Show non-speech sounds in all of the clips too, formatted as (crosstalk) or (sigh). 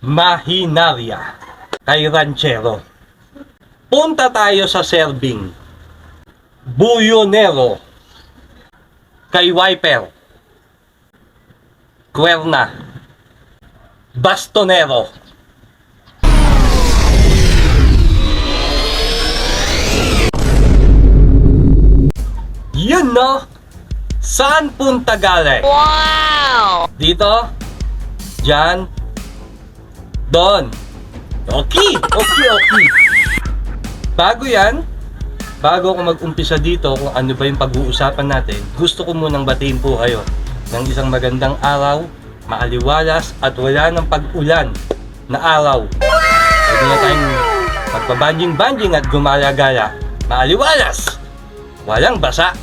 Mahinaria kay Ranchero. Punta tayo sa serving. Buyonero kay Wiper. Cuerna. Bastonero. Yun no? Saan punta galing? Wow! Dito? Diyan? Doon? Okay! Okay, okay. Bago yan, bago ako mag-umpisa dito kung ano ba yung pag-uusapan natin, gusto ko munang batiin po kayo ng isang magandang araw, maaliwalas at wala ng pag-ulan na araw. Pwede na tayong magpabanjing-banjing at gumala-gala. Maaliwalas! Walang basa.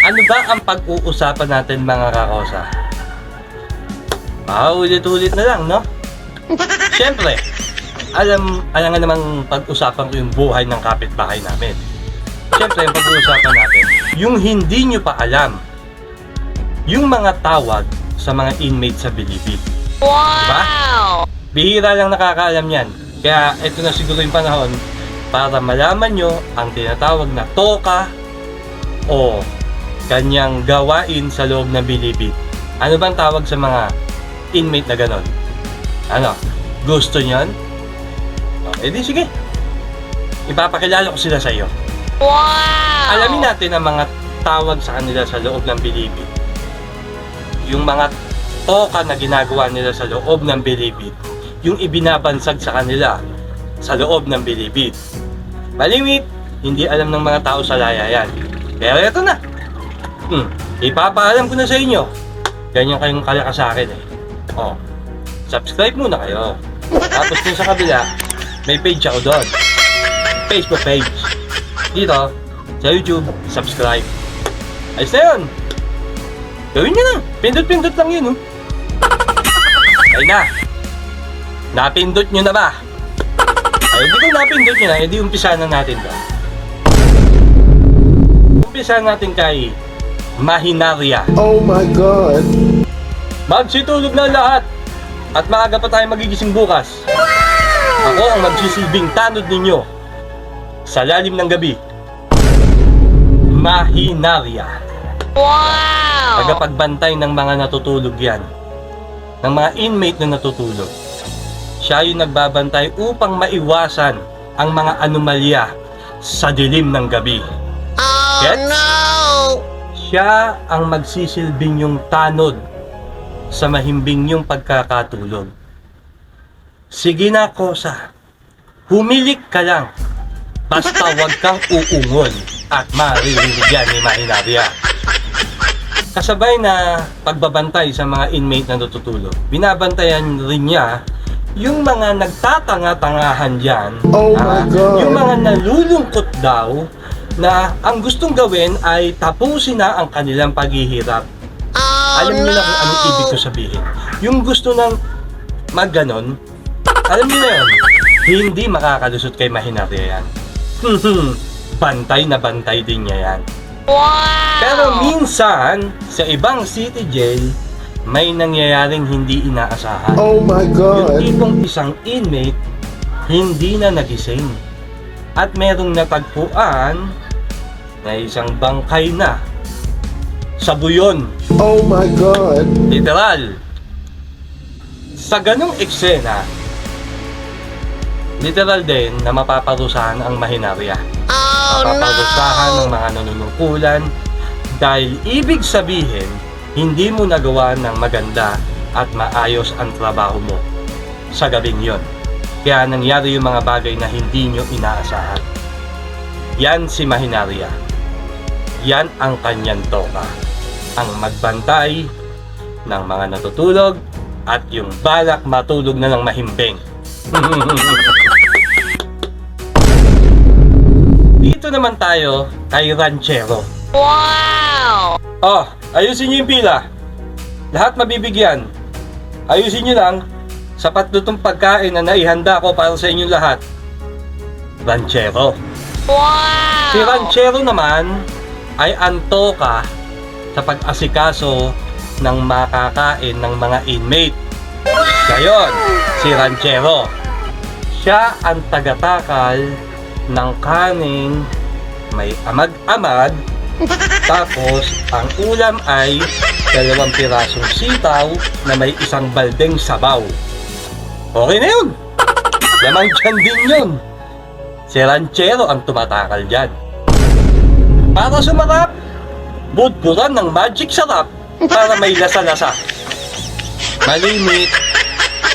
Ano ba ang pag-uusapan natin mga kakosa? Ah, ulit-ulit na lang, no? Siyempre, alam, alam nga namang pag-usapan ko yung buhay ng kapitbahay namin. Siyempre, yung pag-uusapan natin, yung hindi nyo pa alam, yung mga tawag sa mga inmates sa Bilibid. Wow! Bihira lang nakakaalam yan. Kaya ito na siguro yung panahon para malaman nyo ang tinatawag na toka o kanyang gawain sa loob ng bilibid. Ano bang tawag sa mga inmate na ganon? Ano? Gusto nyon? O, edi sige. Ipapakilala ko sila sa iyo. Wow! Alamin natin ang mga tawag sa kanila sa loob ng bilibid. Yung mga toka na ginagawa nila sa loob ng bilibid. Yung ibinabansag sa kanila sa loob ng bilibid. Malimit, hindi alam ng mga tao sa laya yan. Pero ito na. Hmm, ipapaalam ko na sa inyo. Ganyan kayong kalakas sa akin eh. Oh, subscribe muna kayo. Tapos dun sa kabila, may page ako doon. Facebook page. Dito, sa YouTube, subscribe. Ayos na yun. Gawin nyo na. Pindot-pindot lang yun, oh. Ay na. Napindot nyo na ba? Ay, hindi kung napindot nyo na, edi umpisa na natin to. Umpisa natin kay Mahinaria. Oh my god. Magsitulog na lahat at maaga pa tayo magigising bukas. Ako ang magsisilbing tanod ninyo sa lalim ng gabi. Mahinaria. Wow! Tagapagbantay ng mga natutulog yan. Ng mga inmate na natutulog. Siya yung nagbabantay upang maiwasan ang mga anomalya sa dilim ng gabi. Oh Gets? no! Siya ang magsisilbing yung tanod sa mahimbing yung pagkakatulog. Sige na, Kosa. Humilik ka lang. Basta wag kang uungol at maririnig yan ni Mahinarya. Kasabay na pagbabantay sa mga inmate na natutulog, binabantayan rin niya yung mga nagtatanga-tangahan dyan, Oh my God. yung mga nalulungkot daw na ang gustong gawin ay tapusin na ang kanilang paghihirap. Alam niyo na kung anong ibig ko sabihin. Yung gusto ng magganon, alam niyo na yun, hindi makakalusot kay Mahinarya yan. (laughs) bantay na bantay din niya yan. Wow! Pero minsan, sa ibang city jail, may nangyayaring hindi inaasahan. Oh my Yung god. tipong isang inmate, hindi na nagising. At merong natagpuan na isang bangkay na sa buyon. Oh my god. Literal. Sa ganong eksena, literal din na mapaparusahan ang mahinarya. Oh Mapaparusahan ng no! mga nanunungkulan dahil ibig sabihin, hindi mo nagawa ng maganda at maayos ang trabaho mo sa gabing yon. Kaya nangyari yung mga bagay na hindi nyo inaasahan. Yan si Mahinarya. Yan ang kanyang toka. Ang magbantay ng mga natutulog at yung balak matulog na ng mahimbing. (laughs) Dito naman tayo kay Ranchero. Wow! Oh, ayusin niyo yung pila. Lahat mabibigyan. Ayusin niyo lang. Sapat na itong pagkain na naihanda ko para sa inyong lahat. Ranchero. Wow! Si Ranchero naman ay antoka sa pag-asikaso ng makakain ng mga inmate. Siya Ayon, si Ranchero. Siya ang tagatakal ng kaning may amag-amag. (laughs) Tapos, ang ulam ay dalawang pirasong sitaw na may isang baldeng sabaw. Okay na yun. Lamang dyan din yun. Si Ranchero ang tumatakal dyan. Para sumarap, budburan ng magic sarap para may lasa-lasa. Malimit,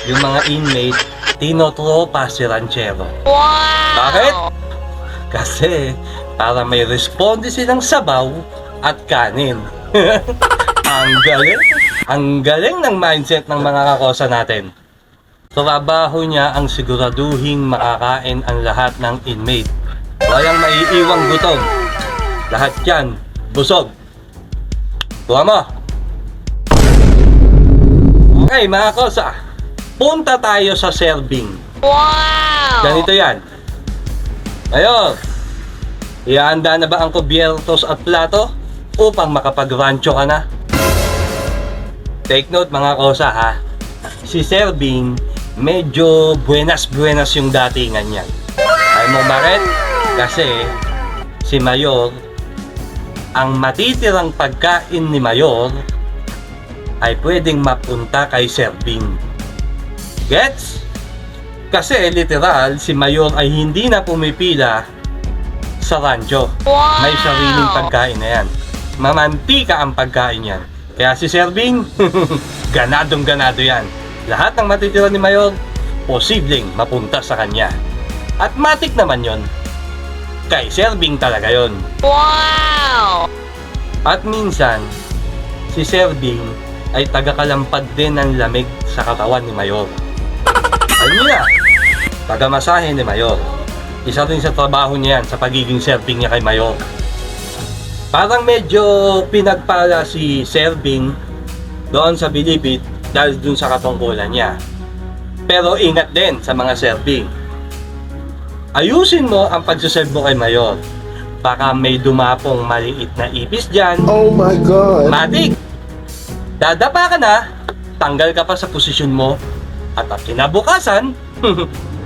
yung mga inmate, tinotropa si Ranchero. Wow! Bakit? Kasi para may responde silang sabaw at kanin. (laughs) ang galing. Ang galing ng mindset ng mga kakosa natin. Trabaho niya ang siguraduhing makakain ang lahat ng inmate. Walang maiiwang gutom. Lahat yan, busog. Tuwa mo. Okay mga kosa, punta tayo sa serving. Wow! Ganito yan. Ngayon, ihanda na ba ang kubyertos at plato upang makapag-rancho ka na? Take note mga kosa ha. Si Serving, medyo buenas-buenas yung datingan niya. Alam mo bakit? Kasi si Mayor, ang matitirang pagkain ni Mayor ay pwedeng mapunta kay Serving. Gets? Kasi literal, si Mayor ay hindi na pumipila sa rancho. Wow! May sariling pagkain na yan. Mamantika ang pagkain yan. Kaya si Serving, (laughs) ganadong ganado yan. Lahat ng matitira ni Mayor, posibleng mapunta sa kanya. At matik naman yon. Kay Serving talaga yon. Wow! At minsan, si Serving ay tagakalampad din ng lamig sa katawan ni Mayor. Alam niyo na, tagamasahe ni Mayor. Isa rin sa trabaho niya yan sa pagiging serving niya kay Mayor. Parang medyo pinagpala si Serving doon sa Bilibid dahil dun sa katungkulan niya. Pero ingat din sa mga serving. Ayusin mo ang pagsaserve mo kay Mayor. Baka may dumapong maliit na ipis dyan Oh my god. Matik! Dadapa ka na, tanggal ka pa sa posisyon mo, at ang kinabukasan, (laughs)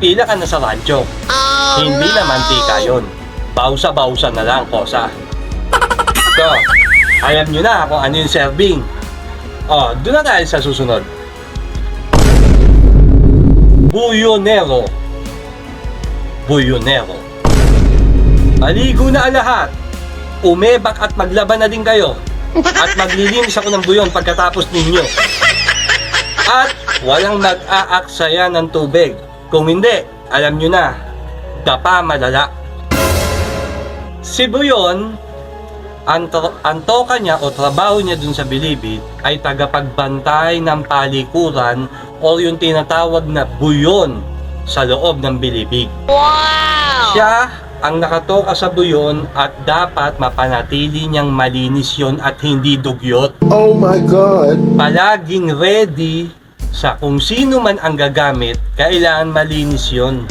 pila ka na sa rancho. Oh Hindi no! na mantika yun. Bausa-bausa na lang, kosa. So, alam nyo na kung ano yung serving. Oh, doon na tayo sa susunod. Buyonero. Buyonero. Maligo na lahat. Umebak at maglaban na din kayo. At maglilinis ako ng buyon pagkatapos ninyo. At walang nag-aaksaya ng tubig. Kung hindi, alam nyo na, dapa malala. Si Buyon, ang, tro- ang toka niya o trabaho niya dun sa Bilibid ay tagapagbantay ng palikuran o yung tinatawag na buyon sa loob ng Bilibid. Wow! Siya ang nakatoka sa buyon at dapat mapanatili niyang malinis yon at hindi dugyot. Oh my god. Palaging ready sa kung sino man ang gagamit, kailangan malinis yon.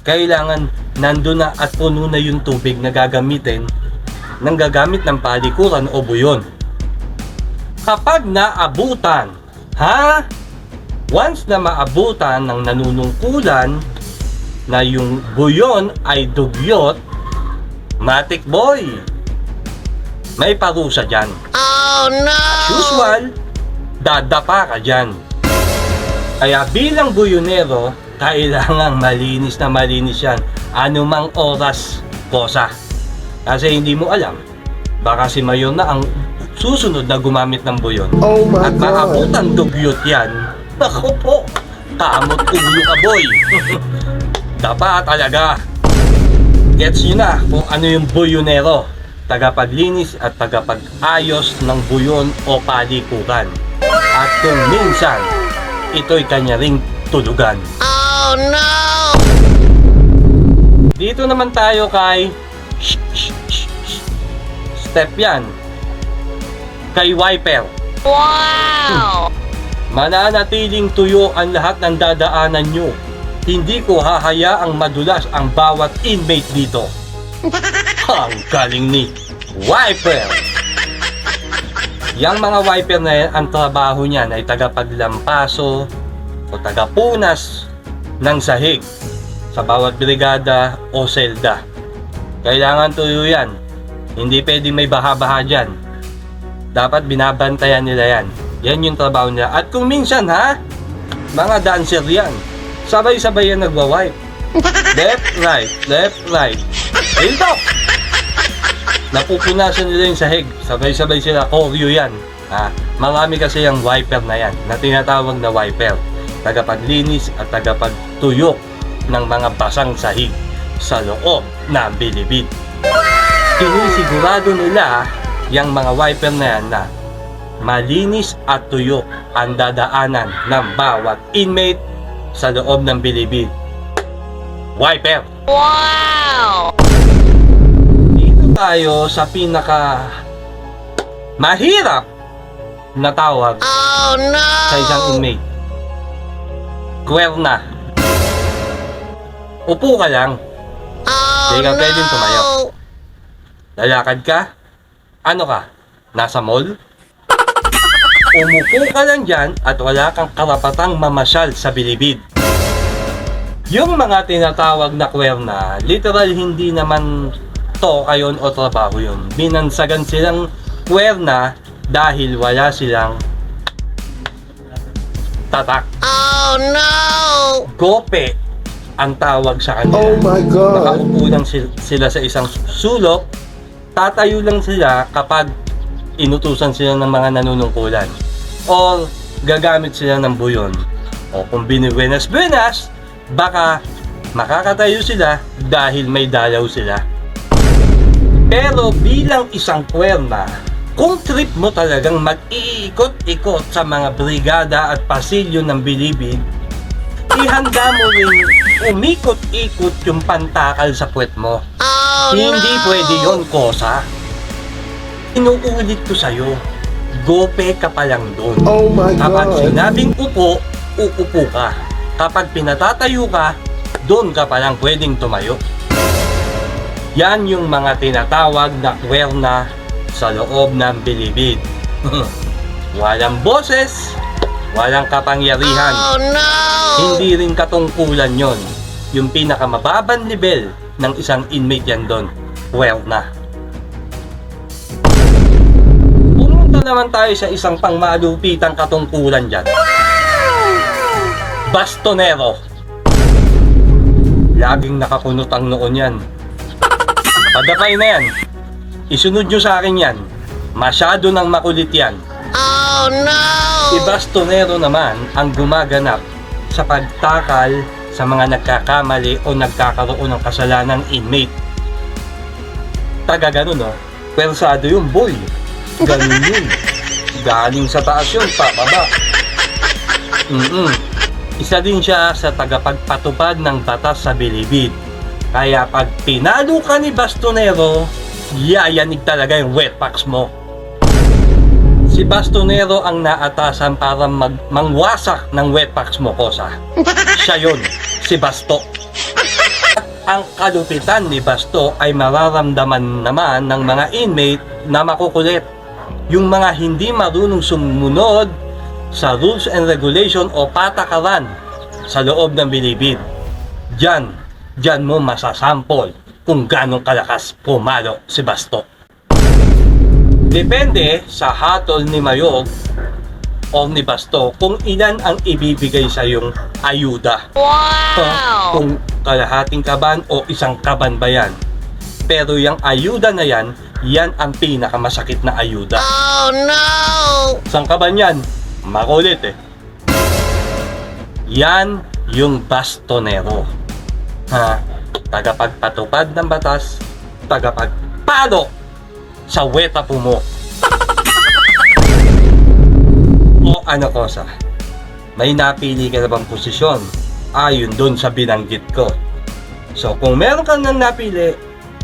Kailangan nandun na at puno na yung tubig na gagamitin ng gagamit ng palikuran o buyon. Kapag naabutan, ha? Once na maabutan ng nanunungkulan na yung buyon ay dugyot, matik boy, may parusa dyan. Oh no! Usual, dadapa ka dyan. Kaya bilang buyonero, kailangang malinis na malinis yan. Anumang oras, kosa. Kasi hindi mo alam, baka si Mayor na ang susunod na gumamit ng buyon. Oh my At maabutan dugyot yan, Naku po, kamot ulo ka boy. (laughs) Dapa talaga. Gets nyo na kung ano yung buyonero. Tagapaglinis at tagapag-ayos ng buyon o palikuran. At kung minsan, ito'y kanya ring tulugan. Oh no! Dito naman tayo kay. Step yan. Kay wiper. Wow! Mananatiling tuyo ang lahat ng dadaanan nyo. Hindi ko hahayaang madulas ang bawat inmate dito. (laughs) ang galing ni Wiper! Yang mga wiper na yan, ang trabaho niyan ay tagapaglampaso, o tagapunas ng sahig sa bawat brigada o selda. Kailangan tuyo yan. Hindi pwedeng may baha-baha dyan. Dapat binabantayan nila yan. Yan yung trabaho nila. At kung minsan ha, mga dancer yan. Sabay-sabay yan nagwa-wipe. (laughs) Left, right, left, right. Dito! Napupunasan nila yung sahig. Sabay-sabay sila. Choreo yan. Ha? Marami kasi yung wiper na yan na tinatawag na wiper. Tagapaglinis at tagapagtuyok ng mga basang sahig sa loob ng bilibid. Sinisigurado nila yung mga wiper na yan na malinis at tuyok ang dadaanan ng bawat inmate sa loob ng bilibid. Wiper! Wow! Dito tayo sa pinaka mahirap na tawag Oh sa isang no! inmate. Kwerna. Upo ka lang, Oh Hindi ka pwedeng tumayo. no! lalakad ka, ano ka, nasa mall? Umupo ka lang dyan at wala kang karapatang mamasyal sa bilibid. Yung mga tinatawag na kwerna, literal hindi naman to kayon o trabaho yun. Binansagan silang kwerna dahil wala silang tatak. Oh no! Gope ang tawag sa kanila. Oh my God. Nakaupo lang sil- sila sa isang sulok, tatayo lang sila kapag inutusan sila ng mga nanunungkulan. O gagamit sila ng buyon. O kung binibuenas buenas, baka makakatayo sila dahil may dalaw sila. Pero bilang isang kwerna, kung trip mo talagang mag-iikot-ikot sa mga brigada at pasilyo ng bilibid, ihanda mo rin umikot-ikot yung pantakal sa puwet mo. Oh Hindi no! pwede yon kosa. Inuulit ko sa'yo, gope ka pa lang doon. Oh my Kapag God. sinabing upo, uupo ka. Kapag pinatatayo ka, doon ka pa lang pwedeng tumayo. Yan yung mga tinatawag na kwerna sa loob ng bilibid. (laughs) walang boses, walang kapangyarihan. Oh no! Hindi rin katungkulan yon. Yung pinakamababang level ng isang inmate yan doon. Well na. Pumunta naman tayo sa isang pangmalupitang katungkulan dyan. Bastonero. Laging nakakunot ang noon yan. Pagkakay na yan. Isunod nyo sa akin yan. Masyado nang makulit yan. Oh no! Si Bastonero naman ang gumaganap sa pagtakal sa mga nagkakamali o nagkakaroon ng kasalanang inmate. Taga ganun, no? Persado yung boy. Ganun yun. Galing sa taas yun, pababa. Mm-mm. Isa din siya sa tagapagpatupad ng batas sa bilibid. Kaya pag pinalo ka ni Bastonero, yayanig talaga yung wetpacks mo. Si Bastonero ang naatasan para mag mangwasak ng wetpacks mo, Kosa. Siya yun, si Basto. At ang kalupitan ni Basto ay mararamdaman naman ng mga inmate na makukulit. Yung mga hindi marunong sumunod sa rules and regulation o patakaran sa loob ng bilibid. Diyan, diyan mo masasampol kung ganong kalakas pumalo si Basto. Depende sa hatol ni Mayog o ni Basto kung ilan ang ibibigay sa yung ayuda. Wow! Kung kalahating kaban o isang kaban ba yan. Pero yung ayuda na yan, yan ang pinakamasakit na ayuda. Oh no! Isang kaban yan, makulit eh. Yan yung bastonero. Ha? Tagapagpatupad ng batas, tagapagpalo sa weta po mo. (laughs) o ano ko sa? May napili ka na bang posisyon ayon doon sa binanggit ko. So kung meron kang nang napili,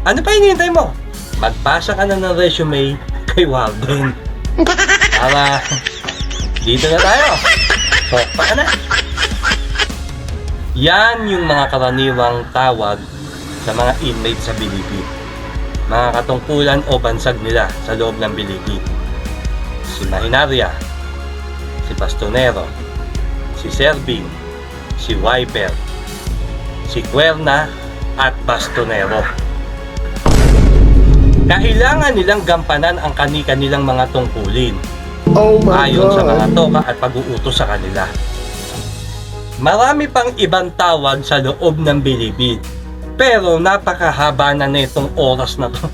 ano pa hinihintay mo? Magpasa ka na ng resume kay Warden. Para dito na tayo. So, pa na. Yan yung mga karaniwang tawag sa mga inmate sa bilibid. Mga katungkulan o bansag nila sa loob ng bilibid. Si Mahinaria, si Bastonero, si Serving, si Wiper, si Cuerna at Bastonero. Kailangan nilang gampanan ang kani-kanilang mga tungkulin Oh my ayon sa mga god. toka at pag-uutos sa kanila. Marami pang ibang tawag sa loob ng bilibid. Pero napakahaba na nitong oras na to.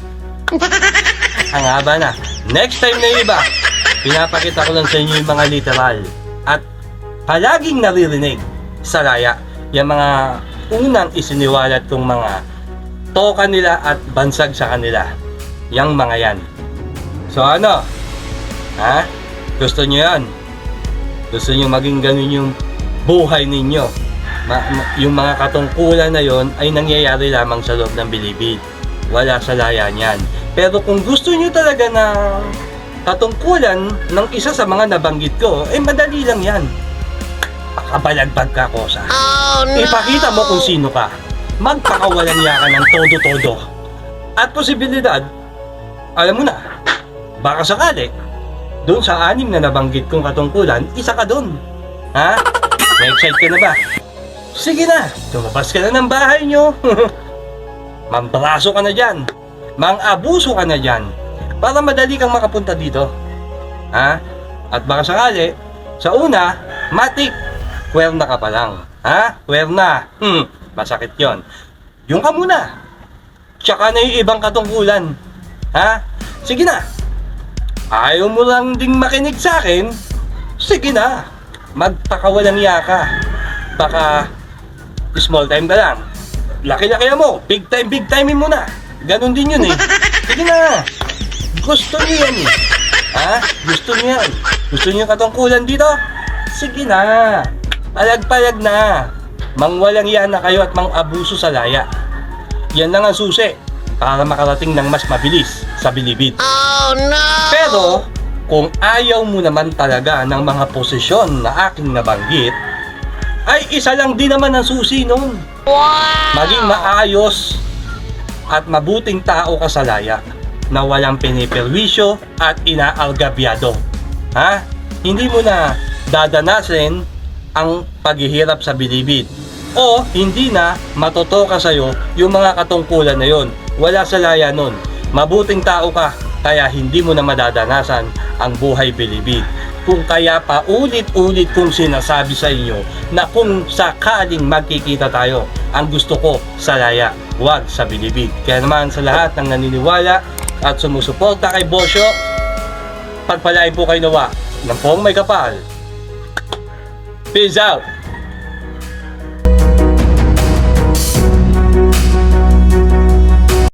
(laughs) Ang haba na. Next time na iba, pinapakita ko lang sa inyo yung mga literal. At palaging naririnig sa laya yung mga unang isiniwalat kong mga toka nila at bansag sa kanila. Yang mga yan. So ano? Ha? Gusto nyo yan? Gusto nyo maging ganun yung buhay ninyo? Ma- ma- yung mga katungkulan na yon ay nangyayari lamang sa loob ng bilibid. Wala sa laya niyan. Pero kung gusto nyo talaga na katungkulan ng isa sa mga nabanggit ko, eh madali lang yan. Pakabalagbag ka, Kosa. Oh no! Ipakita mo kung sino ka. Magpakawalan niya ka ng todo-todo. At posibilidad, alam mo na, baka sakali, doon sa anim na nabanggit kong katungkulan, isa ka doon. Ha? Na-excite ka na ba? Sige na, lumabas ka na ng bahay nyo. (laughs) Mambraso ka na dyan. Mang-abuso ka na dyan. Para madali kang makapunta dito. Ha? At baka sakali, sa una, matik, kwerna ka pa lang. Ha? Kwerna. Hmm, masakit yon. Yung ka muna. Tsaka na yung ibang katungkulan. Ha? Sige na. Ayaw mo lang ding makinig sa akin? Sige na. Magpakawalang iya ka. Baka small time ka lang. Laki-laki mo. Big time, big time mo na. Ganon din yun eh. Sige na. Gusto niyo yan eh. Ha? Gusto niyo yan. Gusto niyo katungkulan dito? Sige na. Palag-palag na. Mangwalang yan na kayo at mang-abuso sa laya. Yan lang ang susi para makarating ng mas mabilis sa bilibid. Oh no! Pero, kung ayaw mo naman talaga ng mga posisyon na aking nabanggit, ay isa lang din naman ang susi nun. Wow! Maging maayos at mabuting tao ka sa laya na walang piniperwisyo at inaalgabyado. Ha? Hindi mo na dadanasin ang paghihirap sa bilibid. O hindi na matotoka sa'yo yung mga katungkulan na yon. Wala sa laya nun. Mabuting tao ka, kaya hindi mo na madadanasan ang buhay bilibid. Kung kaya pa ulit-ulit kong sinasabi sa inyo na kung sakaling magkikita tayo, ang gusto ko sa laya, wag sa bilibid. Kaya naman sa lahat ng naniniwala at sumusuporta kay Bosyo, pagpalain po kayo nawa ng pong may kapal. Peace out!